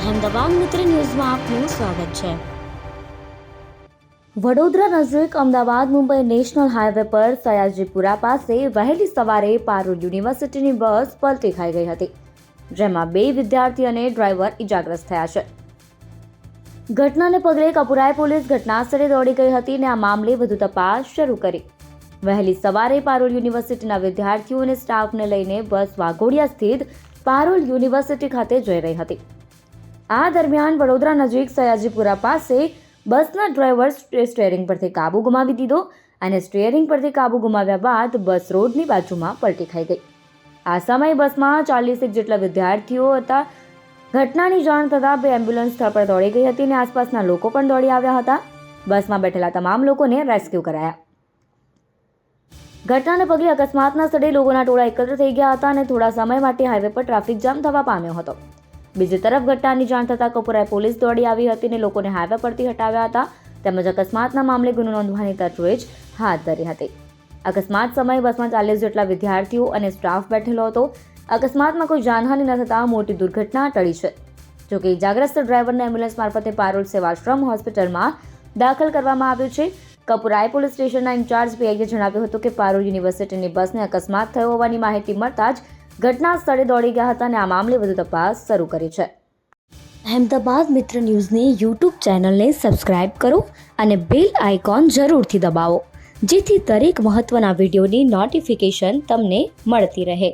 અહેમદાબાદ મિત્ર ન્યૂઝમાં આપનું સ્વાગત છે. વડોદરા નજીક અમદાવાદ મુંબઈ નેશનલ હાઈવે પર સયાજીપુરા પાસે વહેલી સવારે પારૂલ યુનિવર્સિટીની બસ પલટી ખાઈ ગઈ હતી, જેમાં બે વિદ્યાર્થી અને ડ્રાઈવર ઇજાગ્રસ્ત થયા છે. ઘટનાને પગલે કપુરાય પોલીસ ઘટનાસ્થળે દોડી ગઈ હતી અને આ મામલે વધુ તપાસ શરૂ કરી. વહેલી સવારે પારોલ યુનિવર્સિટીના વિદ્યાર્થીઓ અને સ્ટાફને લઈને બસ વાઘોડિયા સ્થિત પારોલ યુનિવર્સિટી ખાતે જઈ રહી હતી. આ દરમિયાન વડોદરા નજીક સયાજીપુરા પાસે બસના ડ્રાઈવર સ્ટેરિંગ પરથી કાબુ ગુમાવી દીધો અને સ્ટેરિંગ પરથી કાબુ ગુમાવ્યા બાદ બસ રોડની બાજુમાં પલટી ખાઈ ગઈ. આ સમયે બસમાં ચાલીસેક જેટલા વિદ્યાર્થીઓ હતા. ઘટનાની જાણ થતાં બે એમ્બ્યુલન્સ સ્થળ પર દોડી ગઈ હતી અને આસપાસના લોકો પણ દોડી આવ્યા હતા. બસમાં બેઠેલા તમામ લોકોને રેસ્ક્યુ કરાયા. ઘટનાને પગલે અકસ્માતના સ્થળે લોકોના ટોળા એકત્ર થઈ ગયા હતા અને થોડા સમય માટે હાઈવે પર ટ્રાફિક જામ થવા પામ્યો હતો. બીજી તરફ ઘટનાની જાણ થતાં કપૂરાએ પોલીસ દોડી આવી હતી અને લોકોને હાઈવે પરથી હટાવ્યા હતા. તેમજ અકસ્માતના મામલે ગુનો નોંધવાની તજવીજ હાથ ધરી હતી. અકસ્માત સમયે બસમાં ચાલીસ જેટલા વિદ્યાર્થીઓ અને સ્ટાફ બેઠેલો હતો. અકસ્માતમાં કોઈ જાનહાનિ ન થતાં મોટી દુર્ઘટના ટળી છે. જોકે ઇજાગ્રસ્ત ડ્રાઈવરને એમ્બ્યુલન્સ મારફતે પારોલ સેવાશ્રમ હોસ્પિટલમાં દાખલ કરવામાં આવ્યો છે. કપુરાય પોલીસ સ્ટેશનના ઇન્ચાર્જ પીઆઈએ જણાવ્યું હતું કે પારોલ યુનિવર્સિટીની બસને અકસ્માત થયો હોવાની માહિતી મળતા જ ઘટના સ્થળે દોડી ગયા હતા અને આ મામલે વધુ તપાસ શરૂ કરી છે. અહેમદાબાદ મિત્ર ન્યૂઝની યુટ્યુબ ચેનલને સબસ્ક્રાઇબ કરો અને બેલ આઇકોન જરૂરથી દબાવો, જેથી દરેક મહત્ત્વના વિડીયોની નોટિફિકેશન તમને મળતી રહે.